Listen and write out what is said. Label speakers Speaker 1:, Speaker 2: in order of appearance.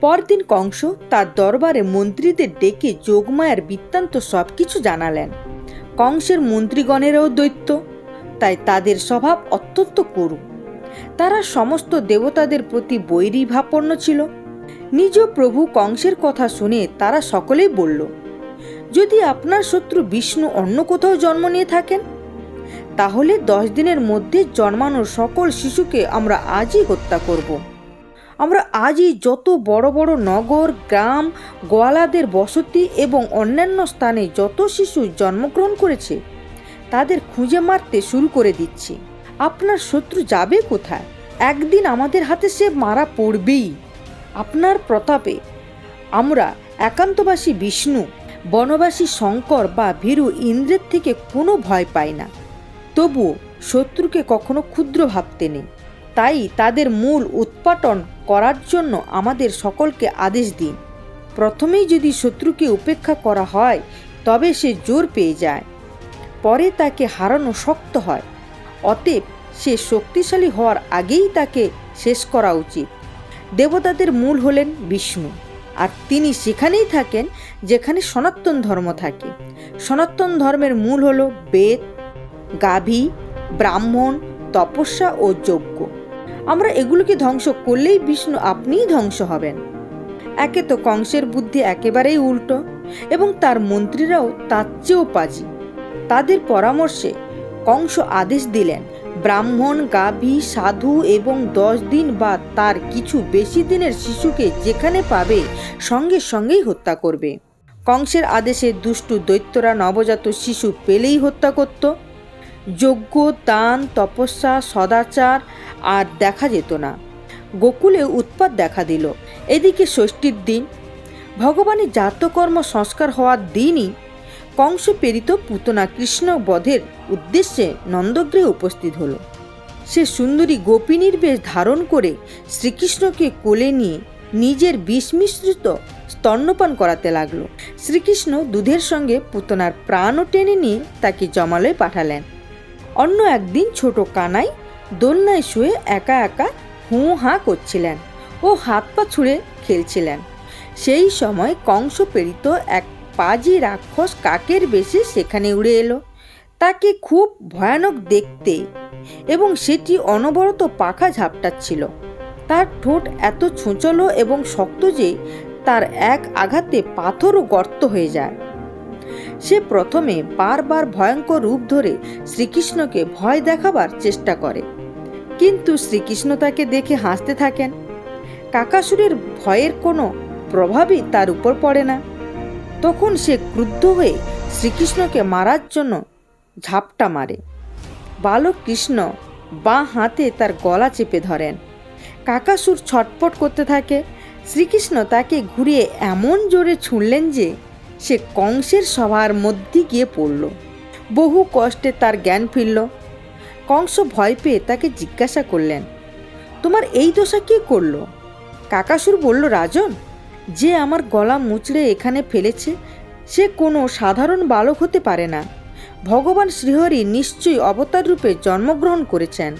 Speaker 1: পরদিন কংস তার দরবারে মন্ত্রীদের ডেকে যোগমায়ার বৃত্তান্ত সব কিছু জানালেন। কংসের মন্ত্রীগণেরও দৈত্য, তাই তাদের স্বভাব অত্যন্ত করু। তারা সমস্ত দেবতাদের প্রতি বৈরী ভাবপন্ন ছিল। নিজ প্রভু কংসের কথা শুনে তারা সকলেই বলল, যদি আপনার শত্রু বিষ্ণু অন্য কোথাও জন্ম নিয়ে থাকেন, তাহলে দশ দিনের মধ্যে জন্মানোর সকল শিশুকে আমরা আজই হত্যা করব। আমরা আজই যত বড় বড় নগর, গ্রাম, গোয়ালাদের বসতি এবং অন্যান্য স্থানে যত শিশু জন্মগ্রহণ করেছে, তাদের খুঁজে মারতে শুরু করে দিচ্ছি। আপনার শত্রু যাবে কোথায়? একদিন আমাদের হাতে সে মারা পড়বেই। আপনার প্রতাপে আমরা একান্তবাসী বিষ্ণু, বনবাসী শঙ্কর বা ভীরু ইন্দ্রের থেকে কোনো ভয় পাই না। তবুও শত্রুকে কখনো ক্ষুদ্র ভাবতে নেই। তাই তাদের মূল উৎপাটন করার জন্য আমাদের সকলকে আদেশ দিন। প্রথমেই যদি শত্রুকে উপেক্ষা করা হয়, তবে সে জোর পেয়ে যায়। পরে তাকে হারানো শক্ত হয়। অতএব সে শক্তিশালী হওয়ার আগেই তাকে শেষ করা উচিত। দেবতাদের মূল হলেন বিষ্ণু। আর তিনি সেখানেই থাকেন যেখানে সনাতন ধর্ম থাকে। সনাতন ধর্মের মূল হল বেদ, গাভী, ব্রাহ্মণ, তপস্যা ও যজ্ঞ। আমরা এগুলোকে ধ্বংস করলেই বিষ্ণু আপনিই ধ্বংস হবেন। একে তো কংসের বুদ্ধি একেবারেই উল্টো এবং তার মন্ত্রীরাও তার চেয়েও পাজি। তাদের পরামর্শে কংস আদেশ দিলেন, ব্রাহ্মণ, গাভী, সাধু এবং দশ দিন বা তার কিছু বেশি দিনের শিশুকে যেখানে পাবে সঙ্গে সঙ্গেই হত্যা করবে। কংসের আদেশে দুষ্টু দৈত্যরা নবজাত শিশু পেলেই হত্যা করত। যজ্ঞ, দান, তপস্যা, সদাচার আর দেখা যেত না। গোকুলে উৎপাত দেখা দিল। এদিকে ষষ্ঠীর দিন ভগবানের জাতকর্ম সংস্কার হওয়ার দিনই কংস প্রেরিত পুতনা কৃষ্ণ বধের উদ্দেশ্যে নন্দগৃহে উপস্থিত হল। সে সুন্দরী গোপিনীর বেশ ধারণ করে শ্রীকৃষ্ণকে কোলে নিয়ে নিজের বিষ মিশ্রিত স্তন্যপান করাতে লাগল। শ্রীকৃষ্ণ দুধের সঙ্গে পুতনার প্রাণও টেনে নিয়ে তাকে জমালয়ে পাঠালেন। অন্য একদিন ছোট কানাই দোলনায় শুয়ে একা একা হুঁ হাঁ করছিলেন ও হাত পা ছুঁড়ে খেলছিলেন। সেই সময় কংস প্রেরিত এক পাজি রাক্ষস কাকের বেশে সেখানে উড়ে এলো। তাকে খুব ভয়ানক দেখতে এবং সেটি অনবরত পাখা ঝাপটাচ্ছিল। তার ঠোঁট এত ছুঁচলো এবং শক্ত যে তার এক আঘাতে পাথরও গর্ত হয়ে যায়। সে প্রথমে বারবার ভয়ঙ্কর রূপ ধরে শ্রীকৃষ্ণকে ভয় দেখাবার চেষ্টা করে। কিন্তু শ্রীকৃষ্ণ তাকে দেখে হাসতে থাকেন। কাকাসুরের ভয়ের কোনো প্রভাবই তার উপর পড়ে না। তখন সে ক্রুদ্ধ হয়ে শ্রীকৃষ্ণকে মারার জন্য ঝাপটা মারে। বালক কৃষ্ণ বাঁ হাতে তার গলা চেপে ধরেন। কাকাসুর ছটপট করতে থাকে। শ্রীকৃষ্ণ তাকে ঘুরিয়ে এমন জোরে ছুঁড়লেন যে সে কংসের সভার মধ্যে গিয়ে পড়ল। বহু কষ্টে তার জ্ঞান ফিরল। কংস ভয় পেয়ে তাকে জিজ্ঞাসা করলেন, তোমার এই দশা কে করল? কাকাসুর বলল, রাজন, যে আমার গলা মুচড়ে এখানে ফেলেছে, সে কোনো সাধারণ বালক হতে পারে না। ভগবান শ্রীহরি নিশ্চয়ই অবতার রূপে জন্মগ্রহণ করেছেন।